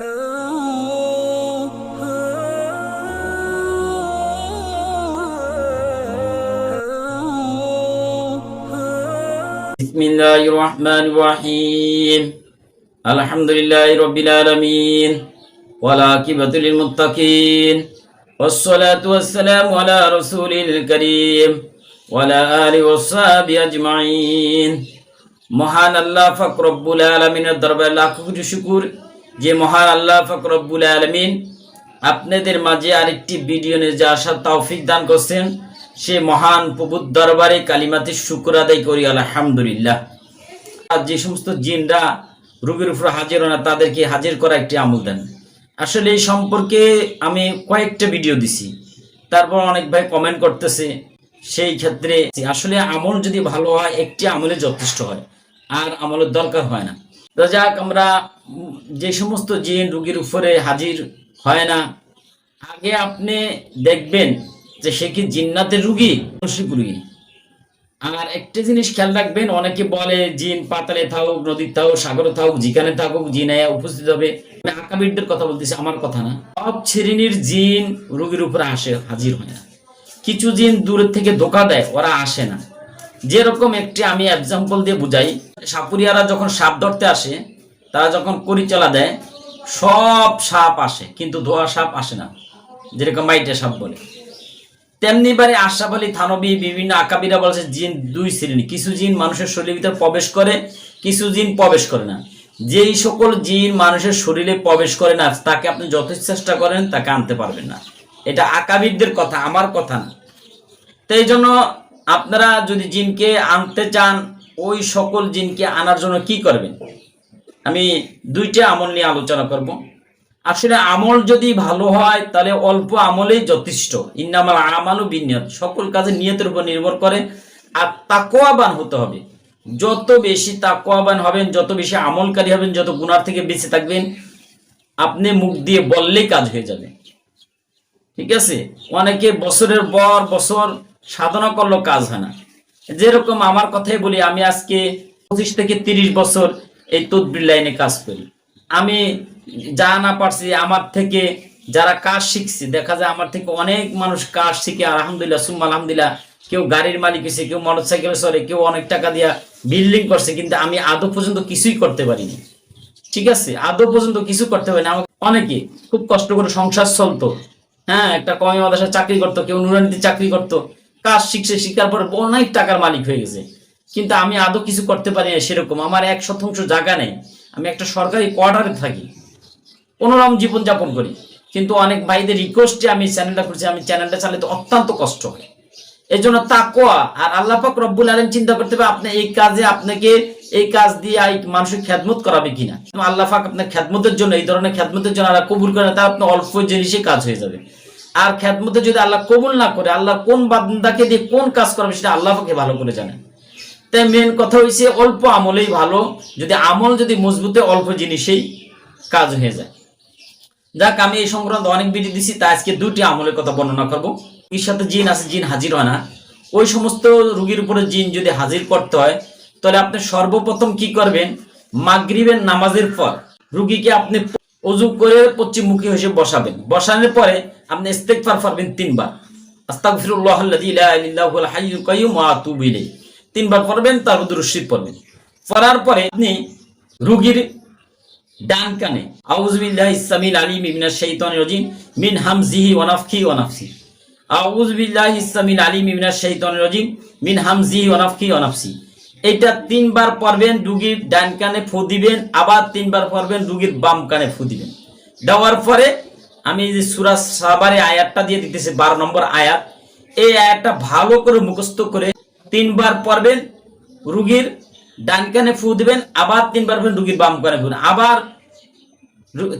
بسم الله الرحمن الرحيم الحمد لله رب العالمين والعاقبة للمتقين والصلاة والسلام على رسول الكريم وعلى آله وصحبه أجمعين মহান আল্লাহ ফকরব্বুল আলমিনের দরবারে লাখ কোটি শুকুর যে মহান আল্লাহ ফকরব্বুল আলমিন আপনাদের মাঝে আরেকটি ভিডিও নিয়ে যে আসার তৌফিক দান করছেন সে মহান প্রভুর দরবারে কালিমাতে শুকুর আদায় করি, আলহামদুলিল্লাহ। আর যে সমস্ত জিনরা রোগীর উপর হাজির না তাদেরকে হাজির করা একটি আমল দেন। আসলে এই সম্পর্কে আমি কয়েকটা ভিডিও দিছি, তারপর অনেক ভাই কমেন্ট করতেছে, সেই ক্ষেত্রে আসলে আমল যদি ভালো হয়, একটি আমলে যথেষ্ট হয়, আর আমলের দরকার হয় না। যাক, আমরা যে সমস্ত জিন রুগীর উপরে হাজির হয় না, আগে আপনি দেখবেন যে সে কি জিন্নাতের রুগী? মানসিক রুগী। আর একটা জিনিস খেয়াল রাখবেন, অনেকে বলে জিন পাতালে থাকুক, নদীর থাকুক, সাগরে থাকুক, যেখানে থাকুক, জিন উপস্থিত হবে। আমি আকাবিরদের কথা বলতেছি, আমার কথা না। সব শ্রেণির জিন রোগীর উপরে আসে, হাজির হয় না। কিছু জিন দূরের থেকে ধোকা দেয়, ওরা আসে না। যেরকম একটি আমি এক্সাম্পল দিয়ে বুঝাই, সাপুরিয়ারা যখন সাপ ধরতে আসে তারা যখন পরিচালা দেয়, সব সাপ আসে, কিন্তু ধোয়া সাপ আসে না, যেরকম মাইটে সাপ বলে। তেমনি বারে আশরাফ আলী, থানবী, বিভিন্ন আকাবিরা বলছে, জিন দুই শ্রেণি, কিছু জিন মানুষের শরীরের ভিতরে প্রবেশ করে, কিছু জিন প্রবেশ করে না। যেই সকল জিন মানুষের শরীরে প্রবেশ করে না, তাকে আপনি যত চেষ্টা করেন, তাকে আনতে পারবেন না। এটা আকাবিরদের কথা, আমার কথা না। তো এই জন্য আপনারা যদি জিনকে আনতে চান, ওই সকল জিনকে আনার জন্য কি করবেন? আমি দুইটা আমল নিয়ে আলোচনা করব। আসলে আমল যদি ভালো হয়, তাহলে অল্প আমলেই যথেষ্ট। ইন্নামাল আমালু বিনিয়ত, সকল কাজে নিয়তের উপর নির্ভর করে। আর তাকোয়াবান হতে হবে। যত বেশি তাকোয়াবান হবেন, যত বেশি আমলকারী হবেন, যত গুনার থেকে বেঁচে থাকবেন, আপনি মুখ দিয়ে বললেই কাজ হয়ে যাবে। ঠিক আছে? অনেকে বছরের পর বছর সাধনা করলেও কাজ হয় না। যেরকম আমার কথাই বলি, আমি আজকে পঁচিশ থেকে তিরিশ বছর এই তদবির লাইনে কাজ করি। আমি যা না পারছি আমার থেকে যারা কাজ শিখছি, দেখা যায় আমার থেকে অনেক মানুষ কাজ শিখে, আলহামদুলিল্লাহ, সুম্মা আলহামদুলিল্লাহ, কেউ গাড়ির মালিক হয়েছে, কেউ মোটর সাইকেল সরে কেউ অনেক টাকা দিয়া বিল্ডিং করছে, কিন্তু আমি আদৌ পর্যন্ত কিছুই করতে পারিনি। ঠিক আছে? আদৌ পর্যন্ত কিছু করতে পারিনি। আমার অনেকে খুব কষ্ট করে সংসার চলতো। হ্যাঁ একটা কমে মাদাসা চাকরি করতো, কেউ নুরানিতে চাকরি করতো, কাজ শিখছে, শিখার পর অনেক টাকার মালিক হয়ে গেছে। কিন্তু আমি আদৌ কিছু করতে পারি না সেরকম। আমার এক শতাংশ জায়গা নেই। আমি একটা সরকারি কোয়ার্টারে থাকি। কোনোরকম জীবন যাপন করি। কিন্তু অনেক ভাইদের রিকোয়েস্টে আমি চ্যানেলটা করছি আমি চ্যানেলটা চালাতে অত্যন্ত কষ্ট হয়। এই জন্য তাকোয়া আর আল্লাহ পাক রব্বুল আলম চিন্তা করতে হবে, আপনি এই কাজে আপনাকে এই কাজ দিয়ে মানুষের খ্যাদমত করাবে কিনা? আল্লাহ পাক আপনার খ্যাদমতের জন্য, এই ধরনের খ্যাদমতের জন্য আল্লাহ কবুল করে তা আপনার অল্প জিনিসে কাজ হয়ে যাবে। আর খ্যাদমতে যদি আল্লাহ কবুল না করে, আল্লাহ কোন বান্দাকে দিয়ে কোন কাজ করবে, সেটা আল্লাহ ভালো করে জানেন। তাই মেন কথা হয়েছে অল্প আমলেই ভালো। যদি আমল যদি মজবুতে, অল্প জিনিসেই কাজ হয়ে যায়। যাক, আমি এই সংক্রান্ত অনেক ভিডিও দিছি, তা আজকে দুটি আমলের কথা বর্ণনা করব। এর সাথে জিন আছে, জিন হাজির হয় না। ওই সমস্ত রুগীর উপরে জিন যদি হাজির করতে হয়, তাহলে আপনি সর্বপ্রথম কি করবেন? মাগরিবের নামাজের পর রুগীকে আপনি অজু করে পশ্চিমমুখী হিসেবে বসাবেন। বসানোর পরে আপনি ইস্তেগফার পারবেন তিনবার। আস্তাগফিরুল্লাহ আল্লাযী লা ইলাহা ইল্লা হুয়াল হাইয়ুল কাইয়্যুম ওয়া আতুবু ইলাইহি। তিনবার পড়বেন, তার দুরূদ শরীফ পড়বেন। পড়ার পরে আপনি রুগীর ডান কানে আউযুবিল্লাহি সামিল আলিম মিনাশ শাইতানির রাজিম, মিন হামজিহি ওয়া নাফখিহি ওয়া নাফসি। আউযুবিল্লাহি সামিল আলিম মিনাশ শাইতানির রাজিম, মিন হামজিহি এটা তিনবার পড়বেন, রুগীর ডান কানে ফু দিবেন, আবার তিনবার পড়বেন, রুগীর বাম কানে ফু দিবেন। দেওয়ার পরে আমি যে সূরা সাবারে আয়াতটা দিয়ে দিতেছি 12 নম্বর আয়াত। এই আয়াতটা ভালো করে মুখস্থ করে তিনবার পড়বেন, রুগীর ডান কানে ফু দিবেন, আবার তিনবার পড়বেন, রুগীর বাম কানে ফু দিবেন। আবার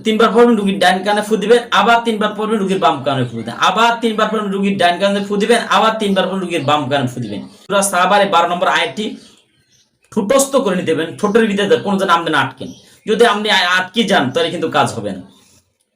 তিনবার পড়বেন, রুগীর ডান কানে ফু দিবেন, আবার তিনবার পড়বেন, রুগীর বাম কানে ফু দিবেন, আবার তিনবার পড়বেন, রুগীর ডান কানে ফু দিবেন, আবার তিনবার পড়বেন, রুগীর বাম কানে ফু দিবেন। সাবারে 12 নম্বর আয়াতটি ঠুটস্থ করে নিতে হবে ঠোঁটের ভিতরে কোনো যেন আপনি না আটকেন। যদি আপনি আটকে যান, তাহলে কিন্তু কাজ হবে না।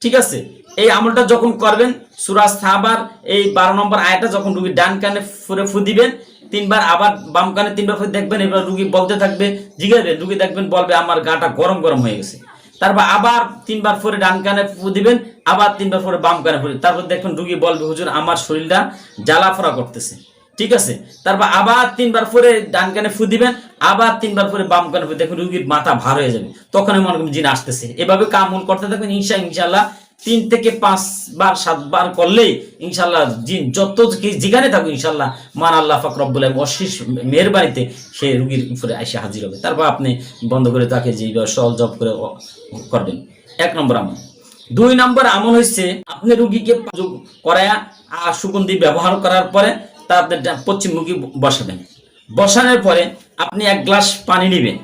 ঠিক আছে? এই আমলটা যখন করবেন সুরাজ সাহাবার এই বারো নম্বর আয়টা যখন রুগী ডান কানে ফুরে ফু দিবেন তিনবার আবার বাম কানে তিনবার ফুরে দেখবেন, এবার রুগী বলতে থাকবে জিজ্ঞাসবেন রুগী দেখবেন বলবে, আমার গাটা গরম গরম হয়ে গেছে। তারপর আবার তিনবার পরে ডান কানে দিবেন, আবার তিনবার পরে বাম কানে ফু তারপর দেখবেন রুগী বলবে, হুজুর, আমার শরীরটা জ্বালাফোড়া করতেছে। ঠিক আছে? তারপর আবার তিনবার পরে ডান কানে ফু দিবেন, আবার তিনবার পরে বাম কানে ফু দেখবেন রুগীর মাথা ভার হয়ে যাবে। তখন মনে করবেন জিন আসতেছে। এভাবে কামল করতে থাকবেন, ইনশা ইনশাল্লাহ তিন থেকে পাঁচ বার সাতবার করলেই ইনশাল্লাহ যত যেখানে থাকুক ইনশাল্লাহ মান আল্লাহ ফাকরবুল অশেষ মেহরবানিতে সে রুগীর উপরে এসে হাজির হবে। তারপর আপনি বন্ধ করে তাকে যে সল জব করে করবেন। এক নম্বর আমল। দুই নম্বর আমল হচ্ছে আপনি রুগীকে করায়া আর সুগন্ধি ব্যবহার করার পরে তাদের ডা- পশ্চিমমুখী বসাবেন। বসানোর পরে আপনি এক গ্লাস পানি নেবেন।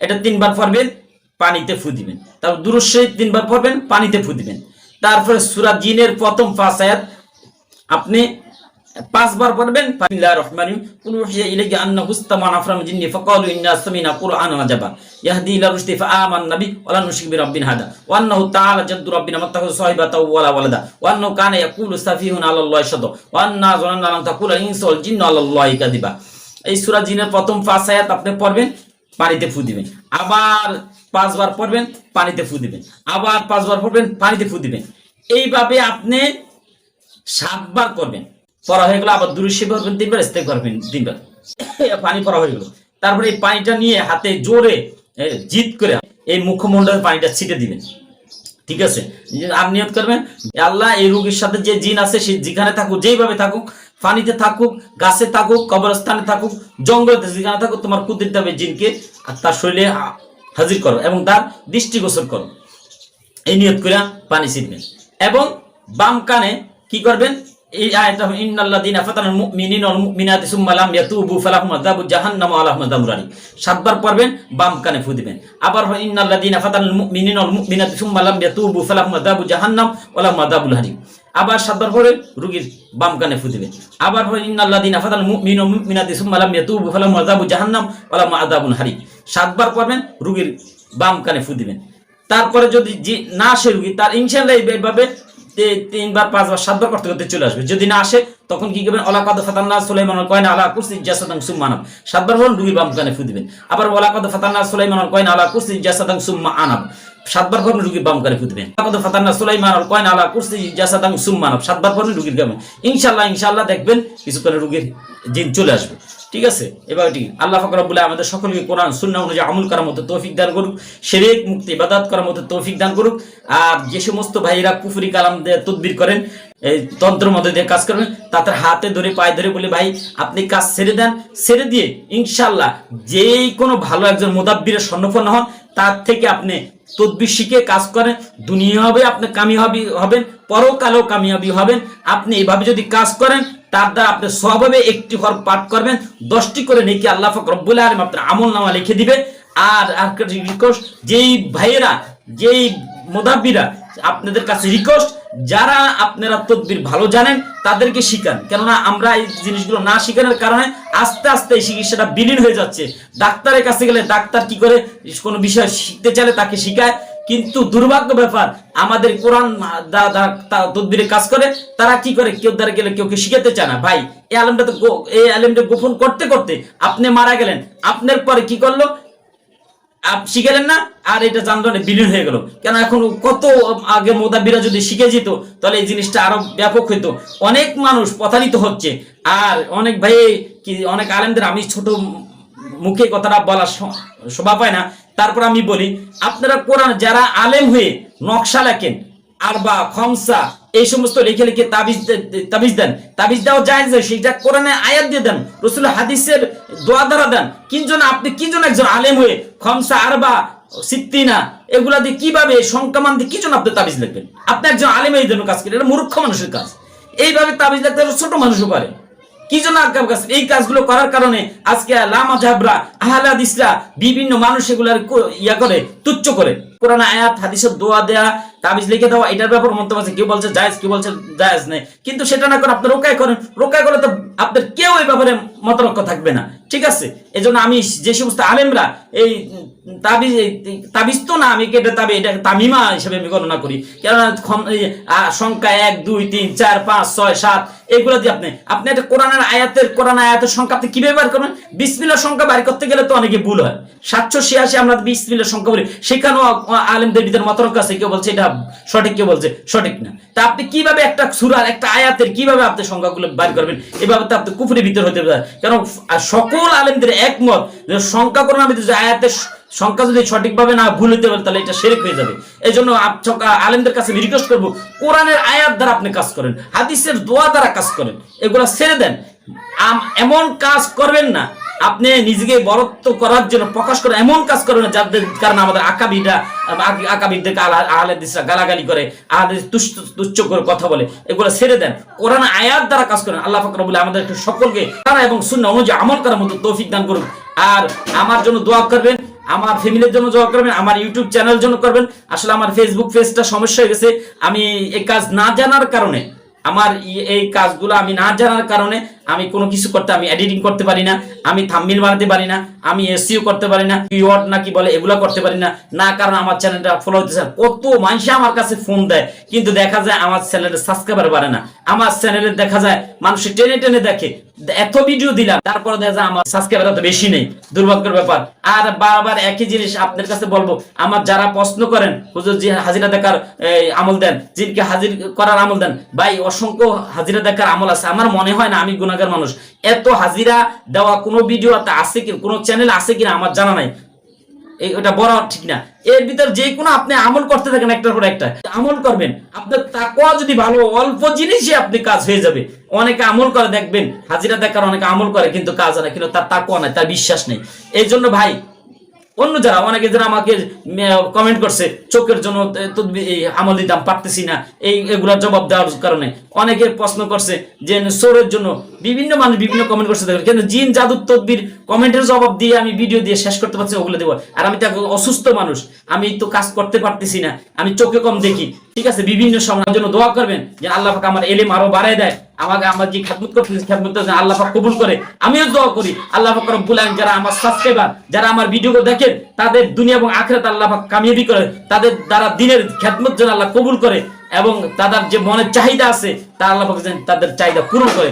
এটা তিনবার পড়বেন পানিতে ফু দিবেন। তারপর দুরুশ্বরী তিনবার পড়বেন, পানিতে ফু দিবেন। তারপরে সূরা জিনের প্রথম পাঁচ আয়াত আপনি পাঁচবার পড়বেন বিসমিল্লাহির রহমানির রহিম। কুল উহিয়া ইলাইকা আন্নাহু ইসতামা নাফরাম জিন্নি ইন্না ইয়াহদি ইলা রুশদি ফাআমান্না বি ওয়া লা নুশরিকু হাদা। তাআলা জাদ্দু সাহিবাতাও ওয়ালা ওয়ালাদা। কানা ইয়াকুলু সাফিহুন আন্না তাকুলা ওয়াল এই সূরা জিনের প্রথম পাঁচ আয়াত আপনি পড়বেন পানিতে ফু দিবেন। আবার পাঁচবার পড়বেন, পানিতে ফু দিবেন। আবার পাঁচবার পড়বেন, পানিতে ফু দিবেন। এইভাবে আপনি সাতবার করবেন। পড়া হয়ে গেল, আবার দূরে করবেন তিনবার স্তে করবেন তিনবার। পানি পড়া হয়ে গেল। তারপরে এই পানিটা নিয়ে হাতে জোরে জিদ করে এই মুখমণ্ডলের পানিটা ছিটে দিবেন। ঠিক আছে? আর নিয়ত করবেন আল্লাহ এই রোগীর সাথে যে জিন আছে, সে যেখানে থাকুক, যেইভাবে থাকুক পানিতে থাকুক, গাছে থাকুক, কবরস্থানে থাকুক, জঙ্গলে যেখানে থাকুক, তোমার কুদিরতে হবে জিনকে তার শরীরে হাজির করো এবং তার দৃষ্টিগোচর করো। এই নিয়ত করে পানি ছিটবেন। এবং বাম কানে কি করবেন? আবার আবার সাতবার পরে রুগীর বাম কানে ফু দিবেন আবার লাহুম আযাবুল সাতবার পড়বেন রুগীর বাম কানে ফু দিবেন। তারপরে যদি না আসে রুগী, তার ইনশাল্লাহ এইভাবে তিনবার, পাঁচবার, সাতবার করতে করতে চলে আসবে। যদি না আসে, তখন কি করবেন? ওলা কদ ফাতান্না সুলাইমান কয়না আলা কুরসি জাসাদাং সুম্মানাব সাতবার বলুন রুগীর বাম কানে ফু দিবেন। আবার ওলা কদ ফাতান্না সুলাইমান কয়না আলা কুরসি জাসাদাং সুম্মা আনাব। সাতবার পড়বেন রুগীর বাম কানে ফুটবেন ফাতান্না সুলাইমান কয়না আলা কুরসি জাসাদাং সুম্মানাব সাতবার পড়বেন রুগীর গামে ইনশাআল্লাহ ইনশাআল্লাহ দেখবেন কিছুক্ষণে রুগীর জিন চলে আসবে। ঠিক আছে? এবার এটি আল্লাহ ফাকর বলে আমাদের সকলকে কোরআন শূন্য অনুযায়ী আমল করার মতো তৌফিক দান করুক, শেরেক মুক্তি, ইবাদত করার মতো তৌফিক দান করুক। আর যে সমস্ত ভাইয়েরা কুফরি কালাম তদবির করেন এই তন্ত্রের মধ্যে দিয়ে কাজ করবেন তাদের হাতে ধরে, পায়ে ধরে বলে, ভাই, আপনি কাজ ছেড়ে দেন। ছেড়ে দিয়ে ইনশাল্লাহ যেই কোনো ভালো একজন মোদাব্বিরের স্বর্ণপন্ন হন, তার থেকে আপনি তদবির শিখে কাজ করেন। দুনিয়া হবে আপনি কামিয়াবি হবেন, পরকালেও কামিয়াবি হবেন। আপনি এইভাবে যদি কাজ করেন, তার দ্বারা আপনি স্বভাবে একটি ঘর পাঠ করবেন। দশটি করে নেকি আল্লাহ ফক রব্বুল আলম আপনার আমল নামা লিখে দিবে। আর আর রিকোয়েস্ট যেই ভাইয়েরা, যেই মোদাব্বিরা আপনাদের কাছে রিকোয়েস্ট যারা আপনারা তদবির ভালো জানেন, তাদেরকে শিখান। কেননা আমরা এই জিনিসগুলো না শিখানোর কারণে আস্তে আস্তে এই চিকিৎসাটা বিলীন হয়ে যাচ্ছে। ডাক্তারের কাছে গেলে ডাক্তার কি করে কোনো বিষয় শিখতে চাইলে তাকে শিখায়। কিন্তু দুর্ভাগ্য ব্যাপার, আমাদের কোরআন তদবিরে কাজ করে, তারা কি করে? কেউ দ্বারা গেলে কেউ কেউ শিখাতে চায় না। ভাই, এই আলমটা তো এই আলমটা গোপন করতে করতে আপনি মারা গেলেন। আপনার পরে কি করল? শিখেলেন না? আর এটা জানলে বিলীন হয়ে গেল। কেন এখন কত আগে মোদাবিরা যদি শিখে যেত, তাহলে এই জিনিসটা আরও ব্যাপক হইতো। অনেক মানুষ প্রতারিত হচ্ছে। আর অনেক ভাই কি, অনেক আলেমদের আমি ছোট মুখে কথাটা বলার শোভা পায় না। তারপর আমি বলি, আপনারা কোরআন, যারা আলেম হয়ে নকশা লেখেন আর বা খমসা এই সমস্ত লিখে লিখে তাবিজ তাবিজ দেন। তাবিজ দেওয়া যায় যে সেইটা কোরআনে আয়াত দিয়ে দেন, রসুল হাদিসের দোয়া দ্বারা দেন। কিনজন আপনি কিনজন একজন আলেম হয়ে খমসা আর বা সিদ্দিনা, এগুলা দিয়ে কীভাবে সংক্রমণ দিয়ে কিজন আপনি তাবিজ লিখবেন? আপনি একজন আলেম এই জন্য কাজ করেন, এটা মূর্খ মানুষের কাজ। এইভাবে তাবিজ লিখতে ছোট মানুষও পারে। কি জন্য কাজ এই কাজগুলো করার কারণে আজকে লামা জাবরা, আহলাদিসরা বিভিন্ন মানুষ এগুলার ইয়া করে, তুচ্ছ করে। কোরআন আয়াত, হাদিসের দোয়া দেয়া, তাবিজ লিখে দেওয়া, এটার ব্যাপার মন্তব্য আছে। কেউ বলছে জায়েজ, কেউ বলছে জায়েজ নেই। কিন্তু সেটা না করে আপনি রোকায় করেন। রোকায় করলে তো আপনার কেউ এই ব্যাপারে মতরক্ষ থাকবে না। ঠিক আছে? এজন্য আমি যে সমস্ত আলেমরা এই তাবিজ তাবিজ তো না, আমি কেটে তাবি, এটা তামিমা হিসেবে আমি গণনা করি। সংখ্যা এক, দুই, তিন, চার, পাঁচ, ছয়, সাত, এগুলো দিয়ে আপনি আপনি একটা কোরআনের আয়াতের কোরআন আয়াতের সংখ্যা আপনি কীভাবে বার করবেন? বিসমিল্লার সংখ্যা বার করতে গেলে তো অনেকে ভুল হয়। সাতশো ছিয়াশি আমরা বিসমিল্লার সংখ্যা বলি। সেখানেও আলেমদের ভিতরে মতরক আছে, কেউ বলছে এটা সঠিক, কেউ বলছে সঠিক না। তা আপনি কীভাবে একটা সুরার একটা আয়াতের কীভাবে আপনি সংখ্যাগুলো বার করবেন? এভাবে তো আপনি কুফুরের ভিতর হতে পারে কারণ সকল আলেমদের একমত যে সংখ্যা করোনা ভিতরে যে আয়াতের সংখ্যা যদি সঠিকভাবে না ভুল হতে পারে, তাহলে এটা সেরেক হয়ে যাবে। এই জন্য আলেমদের কাছে আমি রিকোয়েস্ট করব, কোরআনের আয়াত দ্বারা আপনি কাজ করেন, হাদিসের দোয়া দ্বারা কাজ করেন, এগুলো ছেড়ে দেন। আম- এমন কাজ করবেন না আপনি নিজেকে বরত্ব করার জন্য প্রকাশ করে এমন কাজ করেন যাদের কারণে আমাদের আকাবিরা আকাবিরদেরকে আহলেদিসরা গালাগালি করে, আহলেদিস তুচ্ছ করে কথা বলে, এগুলো ছেড়ে দেন। কোরআন আয়াত দ্বারা কাজ করেন। আল্লাহ ফাকর বলে আমাদের সকলকে তারা এবং শূন্য অনুযায়ী আমল করার মতো তৌফিক দান করুন। আর আমার জন্য দোয়া করবেন, আমার ফ্যামিলির জন্য দোয়া করবেন, আমার ইউটিউব চ্যানেল জন্য করবেন। আসলে আমার ফেসবুক পেজটা সমস্যা হয়ে গেছে। আমি এই কাজ না জানার কারণে, আমার এই কাজগুলো আমি না জানার কারণে আমি কোনো কিছু করতে, আমি এডিটিং করতে পারি না, আমি থাম্বনেল বানাতে পারি না, আমি এসইও করতে পারি না কিওয়ার্ড নাকি বলে এগুলো করতে পারি না না কারণ আমার চ্যানেলটা ফলো হতেছে না। কত মানুষ আমার কাছে ফোন দেয়, কিন্তু দেখা যায় আমার চ্যানেলের সাবস্ক্রাইবার বাড়ে না আমার চ্যানেলে দেখা যায় মানুষ টেনে টেনে দেখে, এত ভিডিও দিলাম, তারপরে দেখা যায় আমার সাবস্ক্রাইবার তো বেশি নেই, দুর্ভাগ্যের ব্যাপার আর বারবার একই জিনিস আপনার কাছে বলব, আমার যারা প্রশ্ন করেন, হুজুর যে হাজিরা দেখার আমল দেন, জিনকে হাজির করার আমল দেন, ভাই, অসংখ্য হাজিরা দেখার আমল আছে, আমার মনে হয় না আমি গুণাগার মানুষ। এত হাজিরা দেওয়া কোনো ভিডিও আছে কি, কোনো চ্যানেল আছে কিনা আমার জানা নাই। এটা বড় ঠিক না। এর ভিতর যে কোনো আপনি আমল করতে থাকেন একটার পর একটা। আমল করবেন। আপনার তাকওয়া যদি ভালো, অল্প জিনিসই আপনি কাজ হয়ে যাবে। অনেকে আমল করে দেখবেন, হাজিরা দেখার অনেকে আমল করে কিন্তু কাজ হয় না, কিন্তু তার তাকওয়া নাই, তার বিশ্বাস নেই। এই জন্য ভাই অন্য যারা, অনেকে যারা আমাকে কমেন্ট করছে, চোখের জন্য আমল দিতাম পারতেছি না, এই এগুলোর জবাব দেওয়ার কারণে। অনেকে প্রশ্ন করছে যে সোরের জন্য বিভিন্ন মানুষ বিভিন্ন কমেন্ট করছে, দেখেন কিন্তু জিন জাদুর তদবির কমেন্টের জবাব দিয়ে আমি ভিডিও দিয়ে শেষ করতে পারছি ওগুলো দেবো। আর আমি তো অসুস্থ মানুষ, আমি তো কাজ করতে পারতেছি না, আমি চোখে কম দেখি। ঠিক আছে, বিভিন্ন সময় আমার জন্য দোয়া করবেন যে আল্লাহ পাক আমার এলেম আরও বাড়ায় দেয়। আমাকে আমার যে খেদমত করতেছে খেদমত আল্লাহ পাক কবুল করে। আমিও দোয়া করি, আল্লাহ পাক রব্বুল আলামিন যারা আমার সাবস্ক্রাইবার যারা আমার ভিডিওগুলো দেখেন, তাদের দুনিয়া এবং আখিরাত আল্লাহ পাক কামিয়াবি করে, তাদের দ্বারা দিনের খেদমত যেন আল্লাহ কবুল করে এবং তাদের যে মনের চাহিদা আছে, তা আল্লাহ পাক যেন তাদের চাহিদা পূরণ করে।